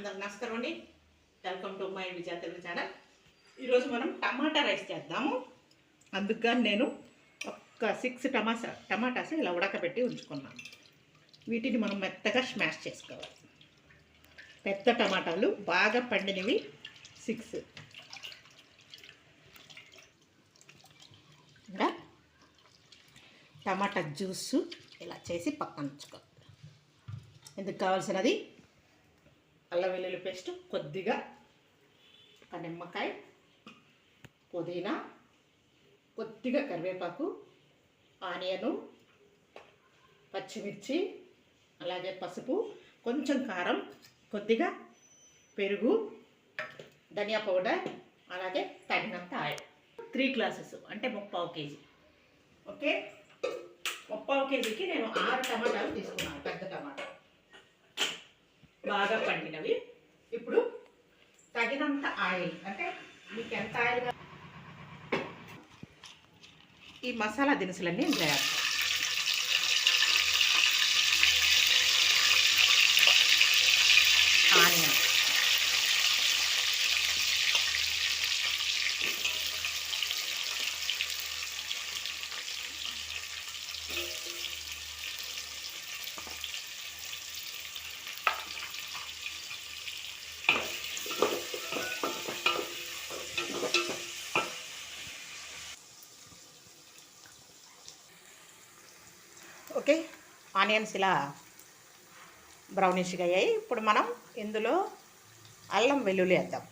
అందరికి నమస్కారం అండి. Welcome to my Vijaya Telugu channel ఈరోజు మనం టమాటా రైస్ చేద్దాము. అందుకని నేను ఒక సిక్స్ టమాటా టమాటాస్ ఇలా ఉడకబెట్టి ఉంచుకున్నాను. వీటిని మనం మెత్తగా స్మాష్ చేసుకోవాలి. పెద్ద టమాటాలు బాగా పండినవి సిక్స్ ఇంకా టమాటా జ్యూస్ ఇలా చేసి పక్కన ఉంచుకోవాలి ఎందుకు కావాల్సినది? అల్లం వెల్లుల్లి పేస్ట్ కొద్దిగా ఒక నిమ్మకాయ పుదీనా కొద్దిగా కరివేపాకు ఆనియను పచ్చిమిర్చి అలాగే పసుపు కొంచెం కారం కొద్దిగా పెరుగు ధనియా పౌడర్ అలాగే తగినంత ఆయిల్. త్రీ గ్లాసెస్ అంటే ముప్పావు కేజీ. ఓకే? ముప్పావు కేజీకి నేను ఆరు టమాటాలు తీసుకున్నాను పెద్ద టమాటా. బాగా పండినవి. ఇప్పుడు తగినంత ఆయిల్ అంటే మీకు ఎంత ఆయిల్ ఈ మసాలా దినుసులన్నీ తయారు వేస్తాం ఆనియన్ ఓకే? ఆనియన్స్ ఇలా బ్రౌనిష్గా అయ్యాయి. ఇప్పుడు మనం ఇందులో అల్లం వెల్లుల్లి వేద్దాం.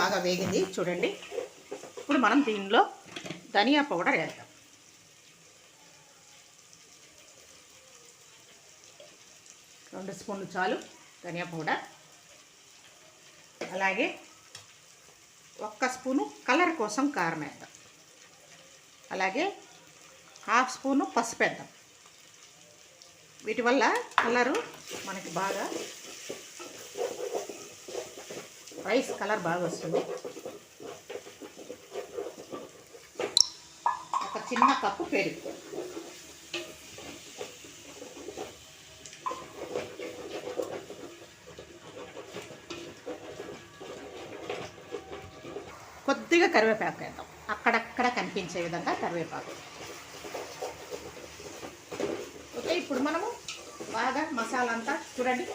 బాగా వేగింది. చూడండి. ఇప్పుడు మనం దీనిలో ధనియా పౌడర్ వేద్దాం. రెండు స్పూన్లు చాలు ధనియా పౌడర్. అలాగే ఒక్క స్పూను కలర్ కోసం కారం వేద్దాం. అలాగే హాఫ్ స్పూను పసుపు వేద్దాం. వీటి వల్ల కలరు మనకి బాగా రైస్ కలర్ బాగా వస్తుంది. ఒక చిన్న కప్పు పెరుగు. కొద్దిగా కరివేపాకు వేద్దాం. అక్కడక్కడ కనిపించే విధంగా కరివేపాకు. ఓకే ఇప్పుడు మనము బాగా మసాలా అంతా చూడండి.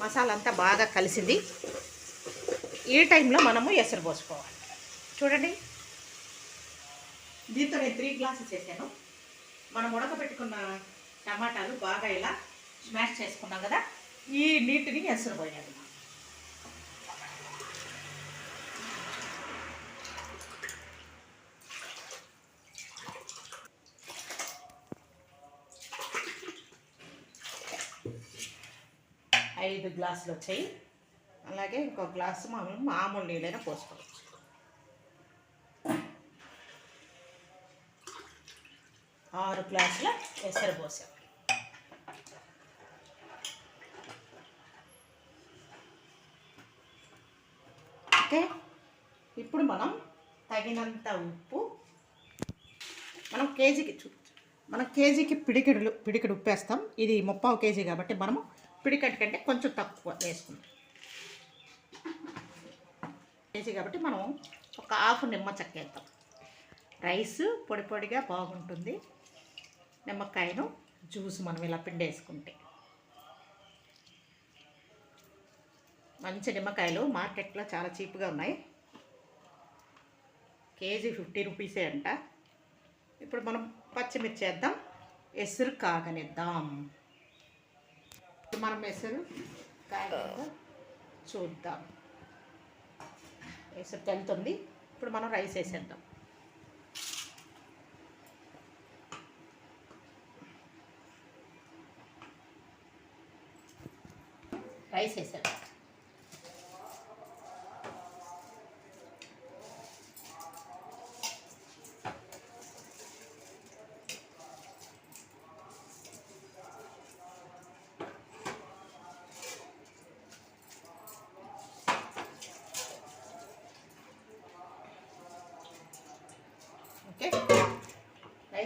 మసాలా అంతా బాగా కలిసింది. ఈ టైంలో మనము ఎసరు పోసుకోవాలి. చూడండి. దీంతో నేను త్రీ గ్లాసెస్ వేసాను. మనం ఉడకబెట్టుకున్న టమాటాలు బాగా ఇలా స్మాష్ చేసుకున్నాం కదా ఈ నీటిని ఎసరు పోయాను ఐదు గ్లాసులు వచ్చాయి. అలాగే ఇంకో గ్లాసు మామూలు మామూలు నీళ్ళైనా పోసుకోవచ్చు ఆరు గ్లాసుల ఎసరు పోసాం. ఓకే? ఇప్పుడు మనం తగినంత ఉప్పు మనం కేజీకి చూ మనం కేజీకి పిడికిడులు పిడికిడు ఉప్పు వేస్తాం ఇది ముప్పావు కేజీ కాబట్టి మనము పిడికటి కంటే కొంచెం తక్కువ వేసుకుంటాం కేజీ కాబట్టి మనం ఒక హాఫ్ నిమ్మ చెక్కేద్దాం రైస్ పొడి పొడిగా బాగుంటుంది. నిమ్మకాయను జ్యూస్ మనం ఇలా పిండేసుకుంటే. మంచి నిమ్మకాయలు మార్కెట్లో చాలా చీప్గా ఉన్నాయి. కేజీ ఫిఫ్టీ రూపీసే అంట. ఇప్పుడు మనం పచ్చిమిర్చి వేద్దాం. ఎసురు కాగనిద్దాం. ఇప్పుడు మనం ఎసురు కాగ చూద్దాం. ఎక్సెప్ట్ ఉంది? ఇప్పుడు మనం రైస్ వేసేద్దాం. రైస్ వేసేద్దాం.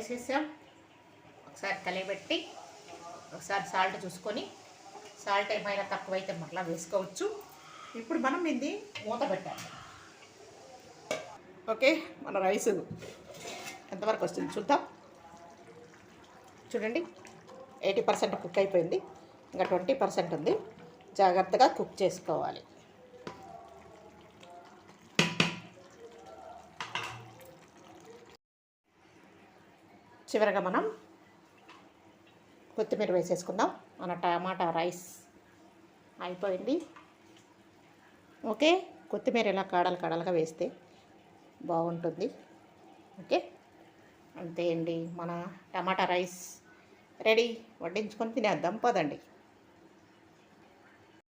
వేసేసాం. ఒకసారి కలియబెట్టి ఒకసారి సాల్ట్ చూసుకొని సాల్ట్ ఏమైనా తక్కువైతే మరలా వేసుకోవచ్చు. ఇప్పుడు మనం ఇది మూత పెట్టాలి. ఓకే మన రైస్ ఎంతవరకు వస్తుంది చూద్దాం. చూడండి ఎయిటీ పర్సెంట్ కుక్ అయిపోయింది. ఇంకా ట్వంటీ పర్సెంట్ ఉంది. జాగ్రత్తగా కుక్ చేసుకోవాలి. చివరగా మనం కొత్తిమీర వేసేసుకుందాం. మన టమాటా రైస్ అయిపోయింది. ఓకే? కొత్తిమీర ఇలా కాడలు కాడలుగా వేస్తే బాగుంటుంది. ఓకే? అంతే అండి. మన టమాటా రైస్ రెడీ. వడ్డించుకొని తినేద్దాం. పదండి.